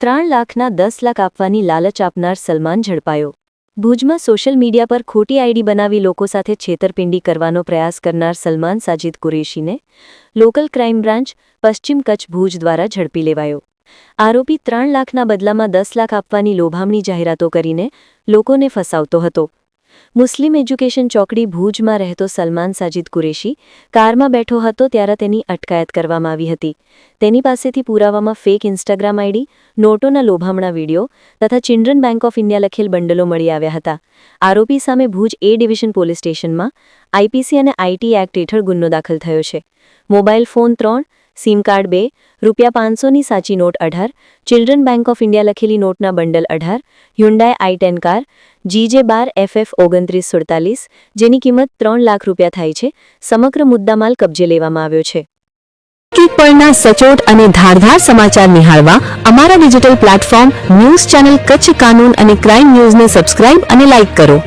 ત્રણ લાખના દસ લાખ આપવાની લાલચ આપનાર સલમાન ઝડપાયો. ભુજમાં સોશિયલ મીડિયા પર ખોટી આઈડી બનાવી લોકો સાથે છેતરપિંડી કરવાનો પ્રયાસ કરનાર સલમાન સાજિદ કુરેશીને લોકલ ક્રાઇમ બ્રાન્ચ, પશ્ચિમ કચ્છ ભુજ દ્વારા ઝડપી લેવાયો. આરોપી ત્રણ લાખના બદલામાં દસ લાખ આપવાની લોભામણી જાહેરાતો કરીને લોકોને ફસાવતો હતો. મુસ્લિમ એજ્યુકેશન ચોકડી ભુજમાં રહેતો સલમાન સાજિદ કુરેશી કારમાં બેઠો હતો ત્યારે તેની અટકાયત કરવામાં આવી હતી. તેની પાસેથી પુરાવામાં ફેક ઇન્સ્ટાગ્રામ આઈડી, નોટોના લોભામણા વીડિયો તથા ચિલ્ડ્રન બેંક ઓફ ઇન્ડિયા લખેલ બંડલો મળી આવ્યા હતા. આરોપી સામે ભુજ એ ડિવિઝન પોલીસ સ્ટેશનમાં આઈપીસી અને આઈટી એક્ટ હેઠળ ગુનો દાખલ થયો છે. મોબાઈલ ફોન ત્રણ સિમ કાર્ડ બે, રૂપિયા પાંચસોની સાચી નોટ અઢાર, ચિલ્ડ્રન બેંક ઓફ ઇન્ડિયા લખેલી નોટના બંડલ અઢાર, Hyundai i ten car, GJ bar FF ઓગણત્રીસ સુડતાલીસ, જેની કિંમત ત્રણ લાખ રૂપિયા થાય છે, સમગ્ર મુદ્દામાલ કબજે લેવામાં આવ્યો છે. એક પળના સચોટ અને ધારધાર સમાચાર નિહાળવા અમારા digital platform news channel Kutch Kanoon અને ક્રાઇમ ન્યૂઝને સબસ્ક્રાઇબ અને લાઇક કરો.